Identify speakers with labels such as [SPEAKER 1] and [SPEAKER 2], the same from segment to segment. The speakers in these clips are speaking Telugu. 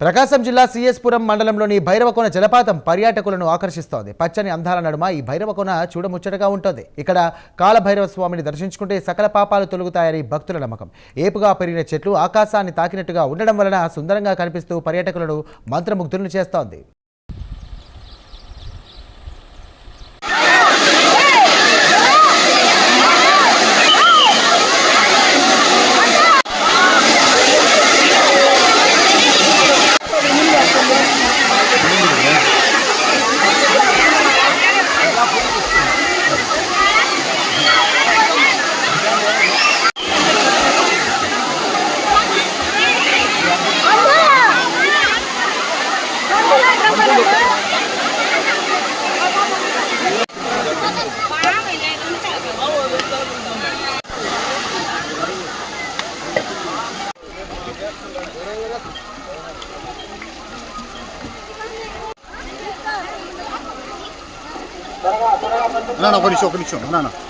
[SPEAKER 1] ప్రకాశం జిల్లా సిఎస్పురం మండలంలోని భైరవకోన జలపాతం పర్యాటకులను ఆకర్షిస్తోంది. పచ్చని అందాల నడుమ ఈ భైరవకోన చూడముచ్చటగా ఉంటుంది. ఇక్కడ కాలభైరవ స్వామిని దర్శించుకుంటే సకల పాపాలు తొలుగుతాయని భక్తుల నమ్మకం. ఏపుగా పెరిగిన చెట్లు ఆకాశాన్ని తాకినట్టుగా ఉండడం వలన సుందరంగా కనిపిస్తూ పర్యాటకులను మంత్రముగ్ధులను చేస్తోంది.
[SPEAKER 2] 嗯好的好的好的好的好的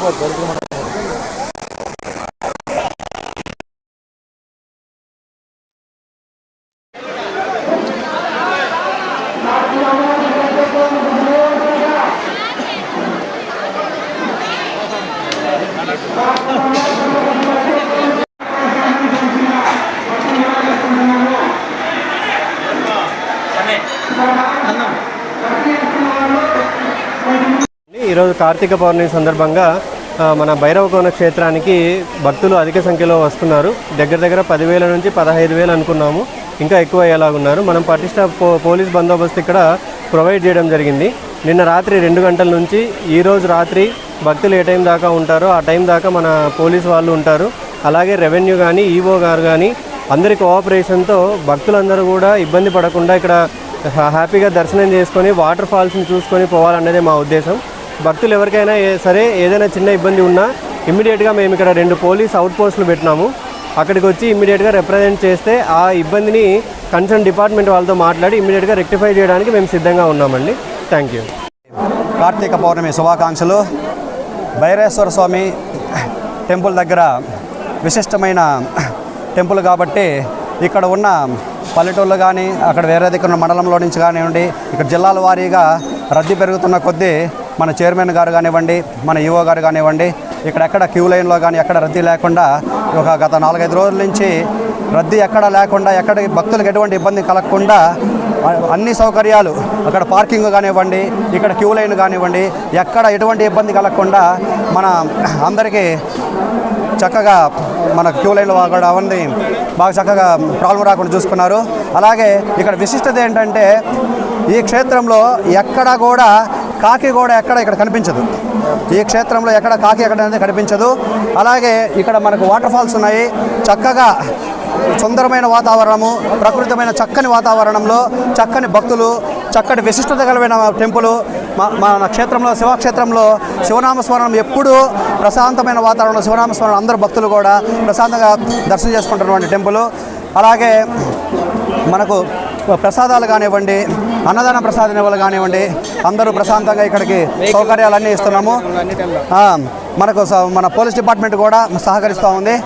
[SPEAKER 2] ఒక నిమిషం ఒక నిమిషం నాన్న
[SPEAKER 3] ఈరోజు కార్తీక పౌర్ణమి సందర్భంగా మన భైరవకోన క్షేత్రానికి భక్తులు అధిక సంఖ్యలో వస్తున్నారు. దగ్గర దగ్గర పదివేల నుంచి పదహైదు వేలు అనుకున్నాము. ఇంకా ఎక్కువ అయ్యేలాగున్నారు మనం పటిష్ట పో పోలీస్ బందోబస్తు ఇక్కడ ప్రొవైడ్ చేయడం జరిగింది. నిన్న రాత్రి రెండు గంటల నుంచి ఈరోజు రాత్రి భక్తులు ఏ టైం దాకా ఉంటారో ఆ టైం దాకా మన పోలీస్ వాళ్ళు ఉంటారు. అలాగే రెవెన్యూ కానీ ఈవో గారు కానీ అందరి కోఆపరేషన్తో భక్తులందరూ కూడా ఇబ్బంది పడకుండా ఇక్కడ హ్యాపీగా దర్శనం చేసుకొని వాటర్ ఫాల్స్ని చూసుకొని పోవాలన్నదే మా ఉద్దేశం. భక్తులు ఎవరికైనా సరే ఏదైనా చిన్న ఇబ్బంది ఉన్నా ఇమ్మీడియట్గా మేము ఇక్కడ రెండు పోలీస్ అవుట్ పోస్టులు పెట్టినాము. అక్కడికి వచ్చి ఇమ్మీడియట్గా రిప్రజెంట్ చేస్తే ఆ ఇబ్బందిని కన్సర్న్ డిపార్ట్మెంట్ వాళ్ళతో మాట్లాడి ఇమ్మీడియట్గా రెక్టిఫై చేయడానికి మేము సిద్ధంగా ఉన్నామండి. థ్యాంక్ యూ
[SPEAKER 4] కార్తీక పౌర్ణమి శుభాకాంక్షలు. భైరేశ్వర స్వామి టెంపుల్ దగ్గర విశిష్టమైన టెంపుల్ కాబట్టి ఇక్కడ ఉన్న పల్లెటూళ్ళు కానీ అక్కడ వేరే దగ్గర ఉన్న మండలంలో నుంచి కానివ్వండి ఇక్కడ జిల్లాల వారీగా రద్దీ పెరుగుతున్న కొద్దీ మన చైర్మన్ గారు కానివ్వండి మన ఈఓ గారు కానివ్వండి ఇక్కడెక్కడ క్యూ లైన్లో కానీ ఎక్కడ రద్దీ లేకుండా ఒక గత నాలుగైదు రోజుల నుంచి రద్దీ ఎక్కడ లేకుండా ఎక్కడ భక్తులకు ఎటువంటి ఇబ్బంది కలగకుండా అన్ని సౌకర్యాలు అక్కడ పార్కింగ్ కానివ్వండి ఇక్కడ క్యూ లైన్ కానివ్వండి ఎక్కడ ఎటువంటి ఇబ్బంది కలగకుండా మన అందరికీ చక్కగా మన క్యూ లైన్లో కూడా అవన్నీ బాగా చక్కగా ప్రాబ్లం రాకుండా చూసుకున్నారు. అలాగే ఇక్కడ విశిష్టత ఏంటంటే ఈ క్షేత్రంలో ఎక్కడ కూడా కాకి కూడా ఎక్కడ ఇక్కడ కనిపించదు. ఈ క్షేత్రంలో ఎక్కడ కాకి ఎక్కడ అనేది కనిపించదు. అలాగే ఇక్కడ మనకు వాటర్ ఫాల్స్ ఉన్నాయి. చక్కగా సుందరమైన వాతావరణము ప్రకృతమైన చక్కని వాతావరణంలో చక్కని భక్తులు చక్కటి విశిష్టత కలిగిన టెంపుల్. మా- మన క్షేత్రంలో శివక్షేత్రంలో శివనామస్మరణం ఎప్పుడూ ప్రశాంతమైన వాతావరణంలో శివనామస్మరణం అందరు భక్తులు కూడా ప్రశాంతంగా దర్శనం చేసుకుంటున్నటువంటి టెంపుల్. అలాగే మనకు ప్రసాదాలు కానివ్వండి అన్నదాన ప్రసాదాలు కానివ్వండి అందరూ ప్రశాంతంగా ఇక్కడికి సౌకర్యాలన్నీ ఇస్తున్నాము. ఆ, మనకు మన పోలీస్ డిపార్ట్మెంట్ కూడా సహకరిస్తూ ఉంది.